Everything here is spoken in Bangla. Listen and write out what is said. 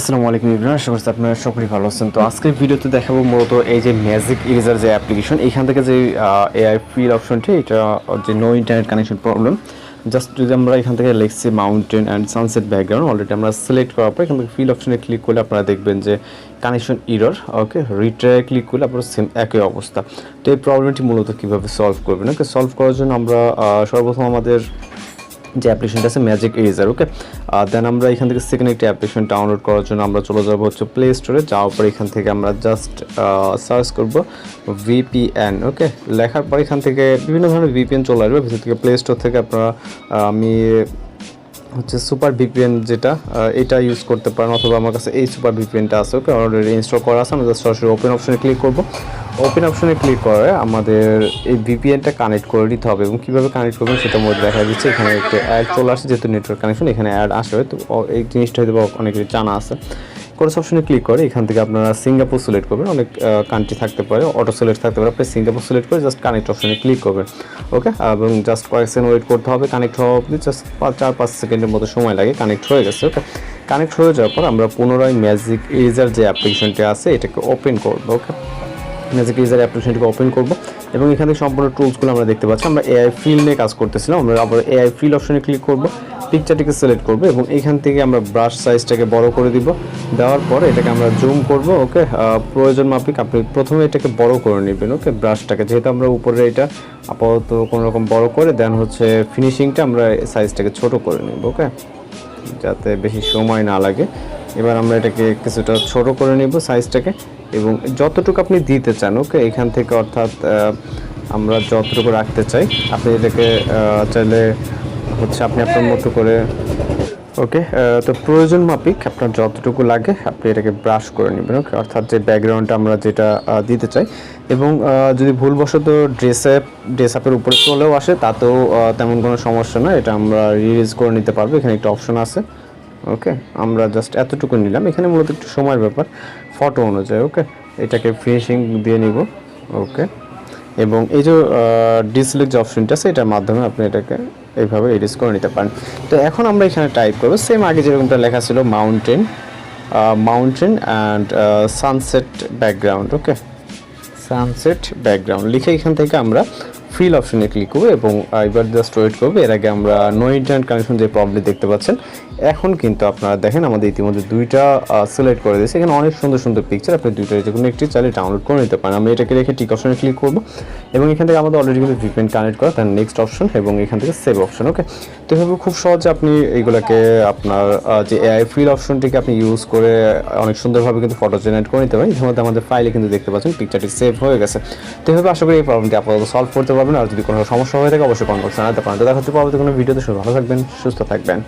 আসসালামু আলাইকুম ইবরান আশা করছি আপনারা সকলেই ভালো আছেন। তো আজকের ভিডিওতে দেখাবো মূলত এই যে ম্যাজিক ইরেজার যে অ্যাপ্লিকেশন এখান থেকে যে এআই ফিল অপশনটি এটা যে no internet connection problem just যদি আমরা এখান থেকে লিখছি mountain and sunset background already আমরা সিলেক্ট করার পর এখান থেকে ফিল অপশনে ক্লিক করলে আপনারা দেখবেন যে connection error okay retry click করলে আপনার সেম একই অবস্থা। তো এই প্রবলেমটি মূলত কীভাবে সলভ করবেন? ওকে সলভ করার জন্য আমরা সর্বপ্রথম আমাদের যে অ্যাপ্লিকেশনটা আছে ম্যাজিক ইরেজার ওকে দেন আমরা এখান থেকে সেকেন্ড একটি অ্যাপ্লিকেশন ডাউনলোড করার জন্য আমরা চলে যাব হচ্ছে প্লে স্টোরে যাওয়ার পর এখান থেকে আমরা জাস্ট সার্চ করব ভিপিএন ওকে লেখার পর এখান থেকে বিভিন্ন ধরনের ভিপিএন চলে আসবে। ভিতর থেকে প্লে স্টোর থেকে আপনারা আমি হচ্ছে সুপার ভিপিএন যেটা এটা ইউজ করতে পারেন অথবা আমার কাছে এই সুপার ভিপিএনটা আছে, ওকে অলরেডি ইনস্টল করা আছে। জাস্ট সরাসরি ওপেন অপশনে ক্লিক করব। ওপেন অপশনে ক্লিক করে আমাদের এই ভিপিএনটা কানেক্ট করে নিতে হবে এবং কীভাবে কানেক্ট করবেন সেটা মধ্যে দেখা দিচ্ছে। এখানে একটু অ্যাড চলে আসে, যেহেতু নেটওয়ার্ক কানেকশন এখানে অ্যাড আসবে তো এই জিনিসটা হয়তো অনেকের জানা আছে। কোর্স অপশনে ক্লিক করে, এখান থেকে আপনারা সিঙ্গাপুর সিলেক্ট করবেন। অনেক কান্ট্রি থাকতে পারে অটো সিলেক্ট থাকতে পারে, আপনি সিঙ্গাপুর সিলেক্ট করে জাস্ট কানেক্ট অপশনে ক্লিক করবেন। ওকে এবং জাস্ট কয়েক সেকেন্ড ওয়েট করতে হবে কানেক্ট হওয়া অবধি জাস্ট চার, পাঁচ সেকেন্ডের মতো সময় লাগে কানেক্ট হয়ে গেছে ওকে কানেক্ট হয়ে যাওয়ার পর আমরা পুনরায় ম্যাজিক ইরেজার যে অ্যাপ্লিকেশনটি আছে, এটাকে ওপেন করব ওকে ম্যাজিক ইরেজার অ্যাপ্লিকেশনটিকে ওপেন করব এবং এখানে সম্পূর্ণ টুলসগুলো আমরা দেখতে পাচ্ছি। আমরা এআই ফিল নিয়ে কাজ করতেছিলাম, আমরা আবার এআই ফিল অপশনে ক্লিক করব। পিকচারটিকে সিলেক্ট করব এবং এখান থেকে আমরা ব্রাশ সাইজটাকে বড় করে দিব। দেওয়ার পর এটাকে আমরা জুম করব ওকে প্রয়োজন মাফিক আপনি প্রথমে এটাকে বড় করে নেবেন ওকে ব্রাশটাকে যেহেতু আমরা উপরে এটা আপাতত কোনো রকম বড় করে দেন হচ্ছে ফিনিশিংটা আমরা সাইজটাকে ছোট করে নেব ওকে যাতে বেশি সময় না লাগে। এবার আমরা এটাকে কিছুটা ছোট করে নেব সাইজটাকে এবং যতটুকু আপনি দিতে চান ওকে এখান থেকে অর্থাৎ আমরা যতটুকু রাখতে চাই, আপনি এটাকে চাইলে হচ্ছে আপনি আপনার মতো করে ওকে তো প্রয়োজন মাফিক আপনার যতটুকু লাগে আপনি এটাকে ব্রাশ করে নেবেন ওকে অর্থাৎ যে ব্যাকগ্রাউন্ডটা আমরা যেটা দিতে চাই এবং যদি ভুলবশত ড্রেস অ্যাপ ড্রেস অ্যাপের উপরে চলেও আসে তাতেও তেমন কোনো সমস্যা না এটা আমরা রিলিজ করে নিতে পারব, এখানে একটা অপশন আছে ওকে আমরা জাস্ট এতটুকু নিলাম, এখানে মূলত একটু সময়ের ব্যাপার ফটো অনুযায়ী ওকে এটাকে ফিনিশিং দিয়ে নিব ওকে এবং এই যে ডিসলেক যে অপশনটা আছে এটার মাধ্যমে আপনি এটাকে এইভাবে এডিস করে নিতে পারেন। তো এখন আমরা এখানে টাইপ করব। সেম আগে যেরকমটা লেখা ছিল mountain mountain and sunset background okay sunset background লিখে এখান থেকে আমরা ফিল অপশনে ক্লিক করব এবং এবার জাস্ট ওয়েট করব। এর আগে আমরা নো ইন্টারনেট কানেকশন যে প্রবলেম দেখতে পাচ্ছেন, এখন কিন্তু আপনারা দেখেন আমাদের ইতিমধ্যে দুইটা সিলেক্ট করে দিয়েছে। এখানে অনেক সুন্দর সুন্দর পিকচার আপনি দুইটা যে কোনো একটি চাইলে ডাউনলোড করে নিতে পারেন। আমি এটাকে রেখে টিক অপশনে ক্লিক করব এবং এখান থেকে আমাদের অলরেডি কিন্তু ভিপিএন কানেক্ট করা তার নেক্সট অপশন এবং এখান থেকে সেভ অপশন ওকে তো এভাবে খুব সহজে আপনি এইগুলোকে আপনার যে এআই ফিল অপশনটিকে আপনি ইউজ করে অনেক সুন্দরভাবে কিন্তু ফটো জেনারেট করে নিতে পারেন। ইতিমধ্যে আমাদের ফাইলে কিন্তু দেখতে পাচ্ছেন পিকচারটি সেভ হয়ে গেছে। তো এভাবে আশা করি এই প্রবলেমটি আপাতত সলভ করতে পারবেন। আর যদি কোনো সমস্যা হয়ে থাকে, অবশ্যই কমেন্ট বক্সে জানাতে পারেন। তো দেখা হচ্ছে পরবর্তী কোনো ভিডিওতে সবাই ভালো থাকবেন, সুস্থ থাকবেন।